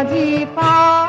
আজি পাইয়াছি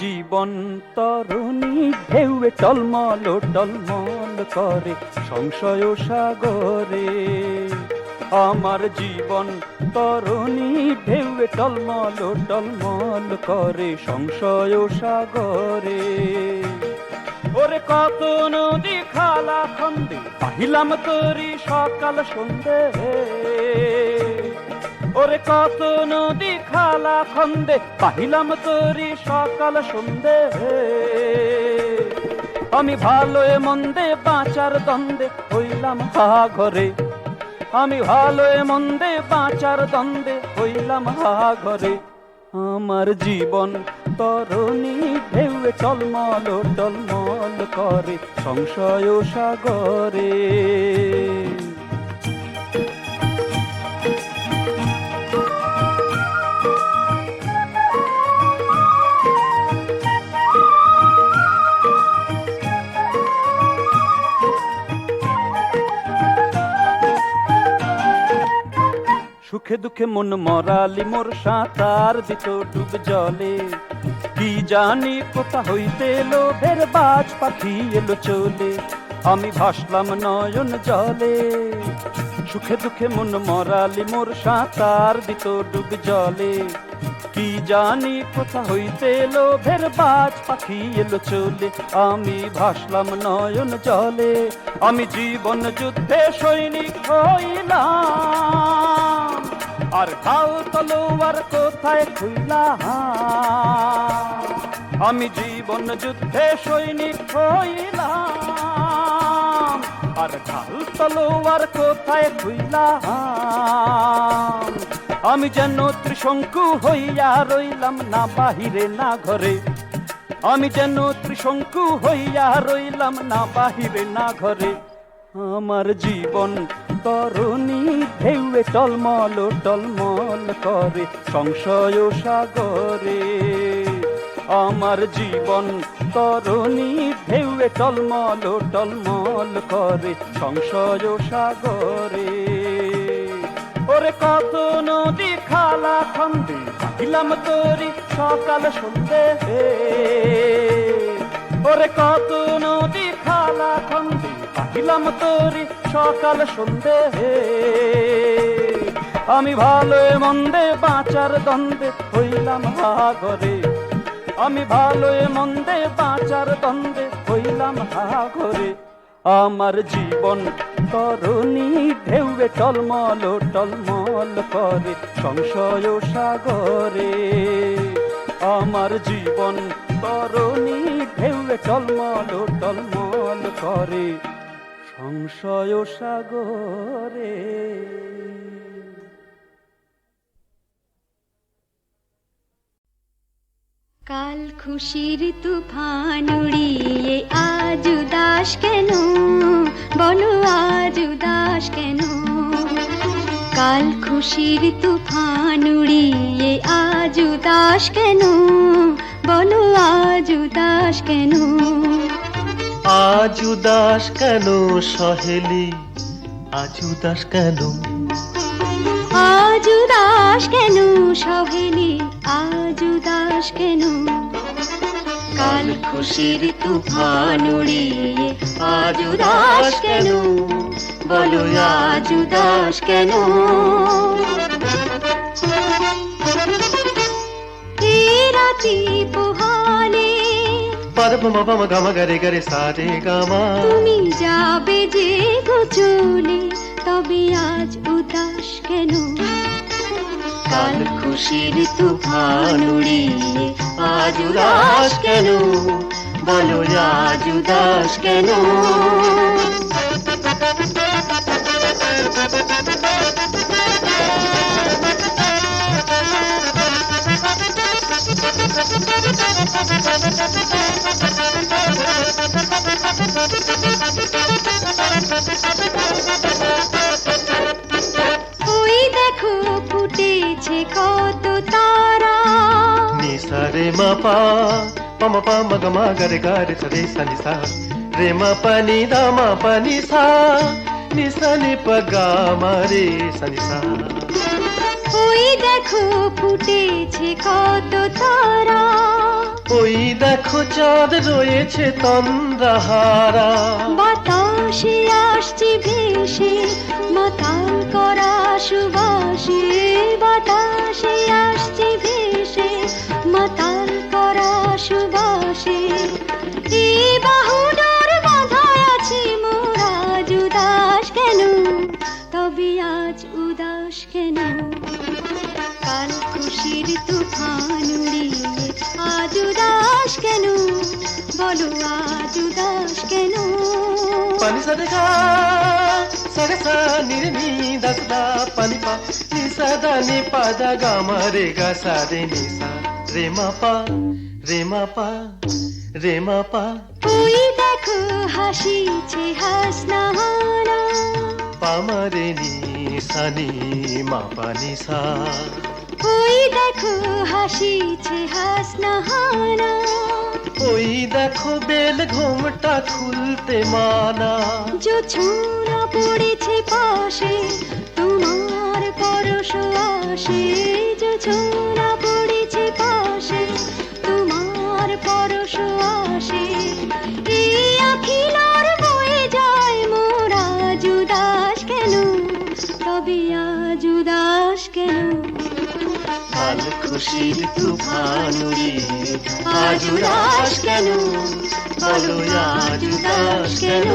জীবন তরুণী ঢেউয়ে টলমল টলমল করে, সংশয় সাগরে। আমার জীবন তরুণী ঢেউয়ে টলমল টলমল করে, সংশয় সাগরে। ওরে কত নদী, খালা খন্দে, পাহিলাম তরি সকাল সন্ধে। ওরে কত নদী খালা খন্দে, পাহিলাম তোরি সকাল সন্ধে। আমি ভালো মন্দে বাঁচার দ্বন্দ্বে হইলাম হা ঘরে। আমি ভালো মন্দে বাঁচার দ্বন্দ্বে হইলাম হা ঘরে। আমার জীবন তরণী ঢেউয়ে টলমল টলমল করে, সংশয় সাগরে। সুখে দুঃখে মন মরালি, মোর সাঁতার দিত ডুব জলে। কি জানি কোথা হইতে এলো ভের বাজ পাখি এলো চলে। আমি ভাসলাম নয়ন জলে। সুখে দুঃখে মন মরালি, মোর সাঁতার দিত ডুব জলে। কি জানি কোথা হইতে এলো ভের বাজ পাখি এলো চলে। আমি ভাসলাম নয়ন জলে। আমি জীবন যুদ্ধে সৈনিক হইলাম। আর খাও তলোয়ার কোথায় খুইলাম আমি জীবন যুদ্ধে সৈনিক হইলাম। আর ঢাল তলোয়ার কোথায় খুইলাম আমি যেন ত্রিশঙ্কু হইয়া রইলাম, না বাহিরে, না ঘরে। আমি যেন ত্রিশঙ্কু হইয়া রইলাম, না বাহিরে, না ঘরে। আমার জীবন তরুণী ঢেউয়ে টলমল টলমল করে সংশয় সাগরে। আমার জীবন তরুণী ঢেউয়ে টলমল টলমল করে সংশয় সাগরে। ওরে কত নদী, খালা খন্দে দিলাম তোরি সকাল সন্ধে। ওরে কত নদী, খালা খন্দে দিলাম তোরি সকাল সন্ধে। আমি ভালো মন্দে বাঁচার দ্বন্দ্বে হইলাম হাগরে। আমি ভালো মন্দে বাঁচার দ্বন্দ্বে হইলাম হাগরে। আমার জীবন তরুণী ঢেউয়ে টলমল টলমল করে সংশয় সাগরে। আমার জীবন তরুণী ঢেউয়ে টলমল টলমল করে সংশয় সাগরে। কাল খুশির তুফান উড়িয়ে আজ উদাস কেন? বলো আজ উদাস কেন? কাল খুশির তুফান উড়িয়ে আজ উদাস কেন? বলো আজ উদাস কেন? আজ উদাস কেন সহেলি? আজ উদাস কেন? আজ উদাস কেন সহেলি? আজ উদাস কেন? কাল খুশির তুফান উড়িয়ে আজ উদাস কেন? বলো আজ উদাস কেন? রাতি পরম মম গম গরে গরে সারে গামা। তুমি যাবে যে গোচলে তবে আজ উদাস কেন? কাল খুশির তুফান উড়িয়ে আজ উদাস কেন? বলো আজ উদাস কেন? ওই দেখো ফুটেছে কত তারা। নিসারে মাপা পম পম গম গরে গরে সরে সনি সা রে মা পানি দা মা পানি সা নিসানি পগা মারে সনি সা ওই দেখো ফুটেছে কত তারা। ওই দেখো চাঁদ রয়েছে তন্দ্রাহারা। বাতাসে আসছে ভেসে, মাতাল করা সুবাসে। বাতাসে আসছে ভেসে, মাতাল করা সুবাসে। এই বাহুডোর বাঁধায় আছে মোরা আজ উদাস কেন? তবে আজ উদাস খুশির তুফান উড়িয়ে আজ উদাস কেন বলো আজ উদাস কেন পানি সারে গা সারে সা নিরে নি দসদা পানি পা নি সদা নি পাদা গা মারে গা সারে নি সা রে মা পা রে মা পা রে মা পা ওই দেখো হাসিছে হাসনাহানা পা মারে নি সানি মা পা নি সা ওই দেখো হাসিছে হাসনাহানা ওই দেখো বেল ঘোমটা খুলতে মানা। যে ছোঁড়া পড়েছে পাশে তোমার পরশ আসে। খুশির তুফানুরে আজ উদাস কেন? বলো আজ কেন?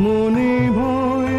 মনে ভয়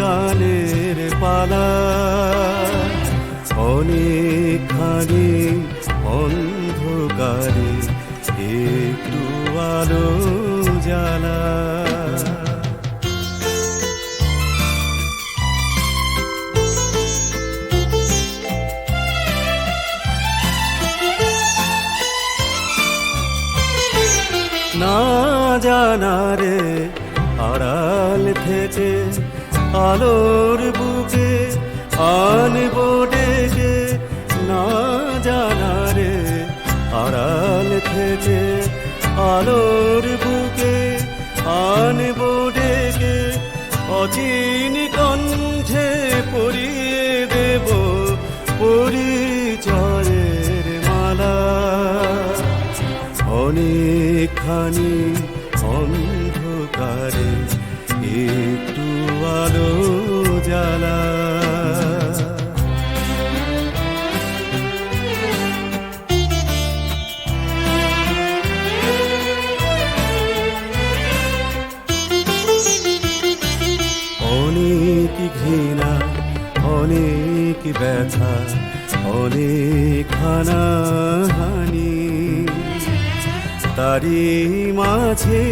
গানের পালা। অনেকখানি অন্ধকারে একটু আলো জানা না জানারে আলোর বুকে আনব ডেকে না জানারে আড়াল থেকে আলোর বুকে আনব ডেকে অচিনি হানাহানি। তারি মাঝে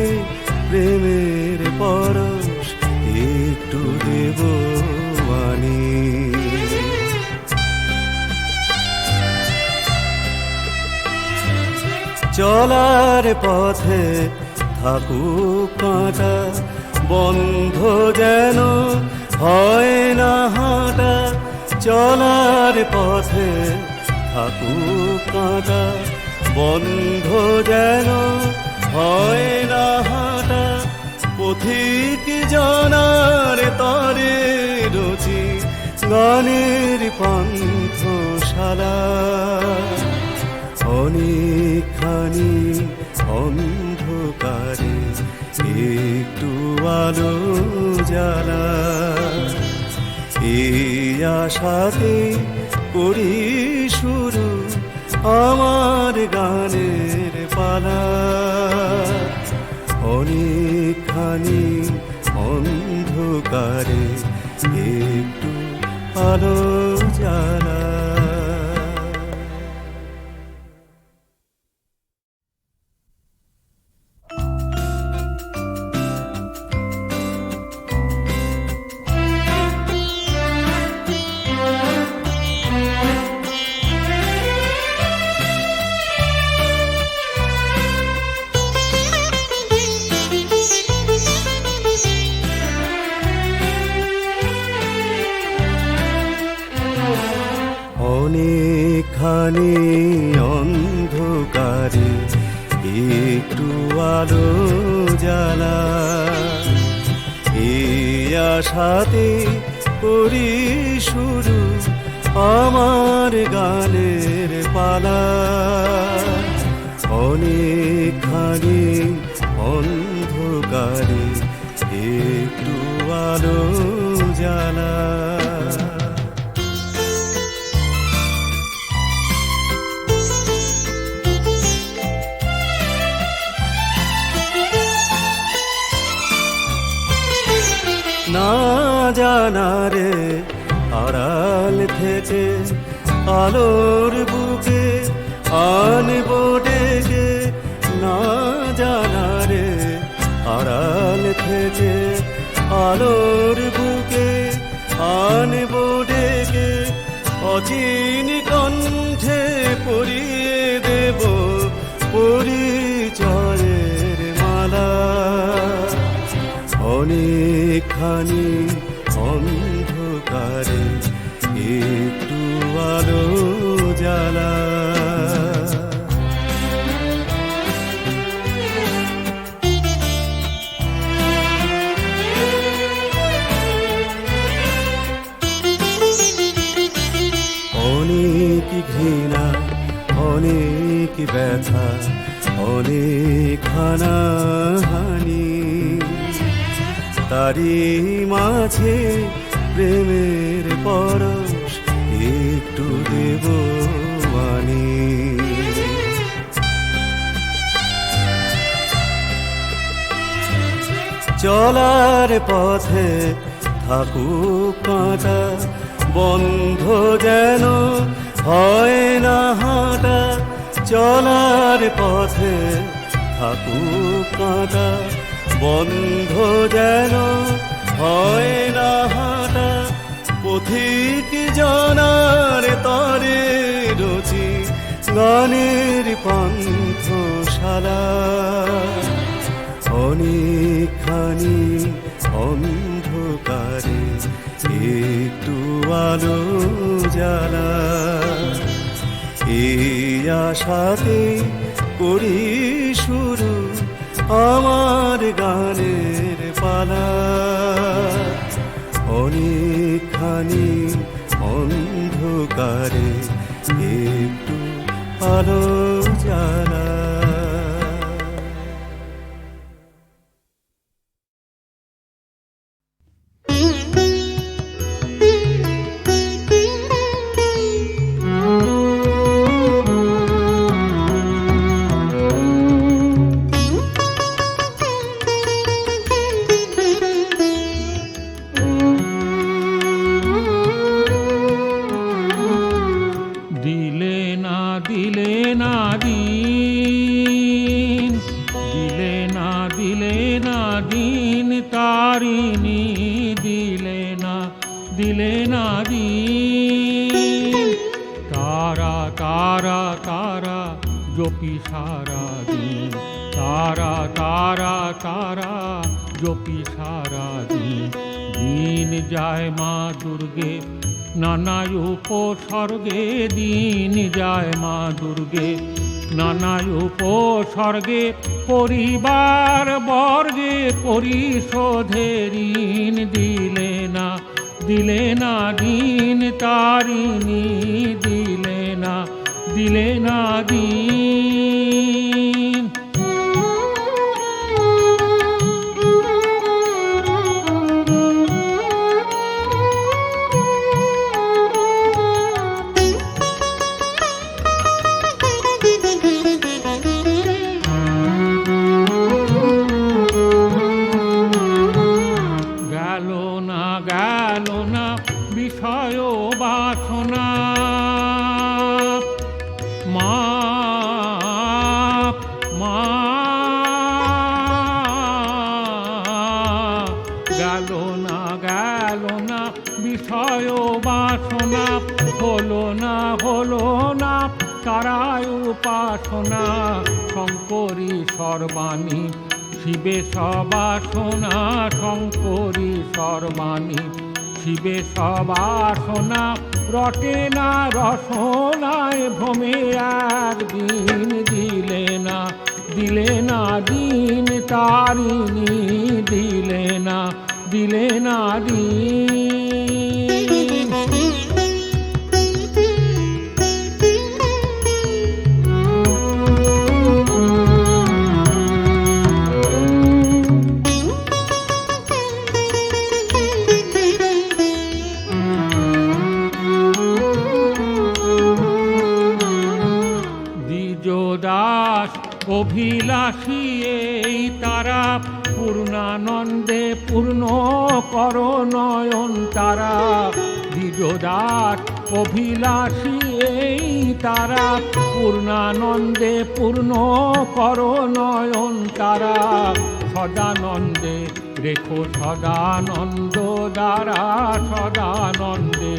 প্রেমের পর একটু দেব চলার পথে থাকুক কাঁটা, বন্ধ যেন হয় না হাঁটা। চলার পথে থাকুক বন্ধ যেন হয় না হাঁটা। পথিক জানার তরে রুচি গানের পান্থশালা অনেকখানি অন্ধকারে একটু আলো জ্বালা। এই আশাতে করি শুরু আমার গানের পালা। অনেকখানি অন্ধকারে একটু আলো জ্বালা অনেকখানি অন্ধকারে একটু আলো জ্বালা। এই আশাতে করি শুরু আমার গানের পালা। অনেকখানি জানারে আড়াল থেকে আলোর বুকে আনব ডেকে, না জানারে আড়াল থেকে আলোর বুকে আনব ডেকে, অচিন কণ্ঠে পরিয়ে দেব পরিচয়ের মালা। অনেকখানি আলো জ্বালা। অনেক ঘৃণা অনেক ব্যথা অনেক হানি তারি মাঝে প্রেমের পরশ একটু দেব আনি চলার পথে থাকুক কাঁটা, বন্ধ যেন হয় না হাঁটা। চলার পথে থাকুক কাঁটা, বন্ধ যেন হয় না হাঁটা। পথিক জানার তরে রচি গানের পান্থশালা। অনেকখানি অন্ধকারে একটু আলো জ্বালা। এই আশাতে করি শুরু আমার গানের পালা। অনেকখানি অন্ধকারে একটু আলো নানা উপসর্গে, পরিবার বর্গে পরিশোধের ঋণ দিলে না দিলে না দিন, তারিণী দিলে না দিলে না দিন। বিষয় বাসনা, হলো না হলো না তারায় উপাসনা, শঙ্করী সর্বাণী, শিবে সবাসনা, শঙ্করী সর্বাণী, শিবে সবাসনা, রটে না, রসনায় ভ্রমে একদিন দিলে না দিলে না দিন তারিণী, দিলে না দিলে না দিন অভিলাষী এই তারা। পূর্ণানন্দে পূর্ণ কর নয়ন তারা। সদানন্দে রেখো সদানন্দ দ্বারা, সদানন্দে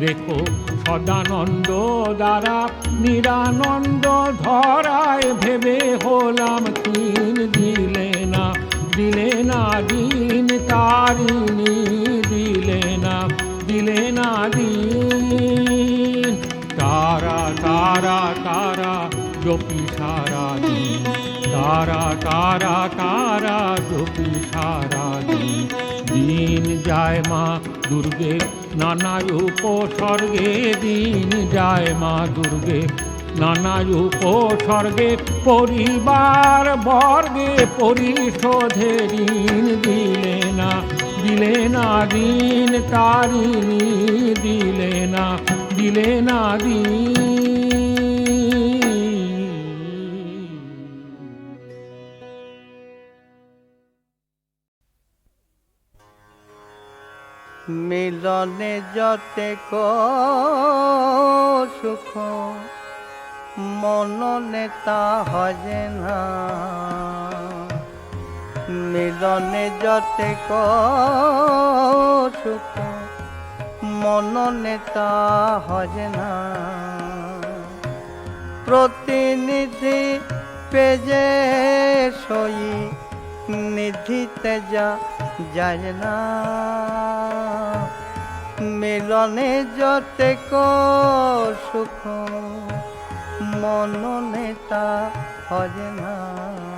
রেখো সদানন্দ দ্বারা। নিরানন্দ ধরায় ভেবে হলাম তিন জপি সারা দিন তারা তারা তারা জপি সারা দিন দিন যায় মা দুর্গে নানা উপসর্গে, দিন যায় মা দুর্গে নানা উপসর্গে, পরিবার বর্গে, পরিশোধে ঋণ দিলে না দিলে না দিন, তারিণী দিলে না দিলে না দিন। মিলনে যতে সুখ, মননে তা হজে না। মিলনে যতে সুখ, মননে তা হজে না। প্রতিনিধি পেজে সই নিধিতে तेजा না মিলনে যতে ক সুখ মননে নেতা হজে না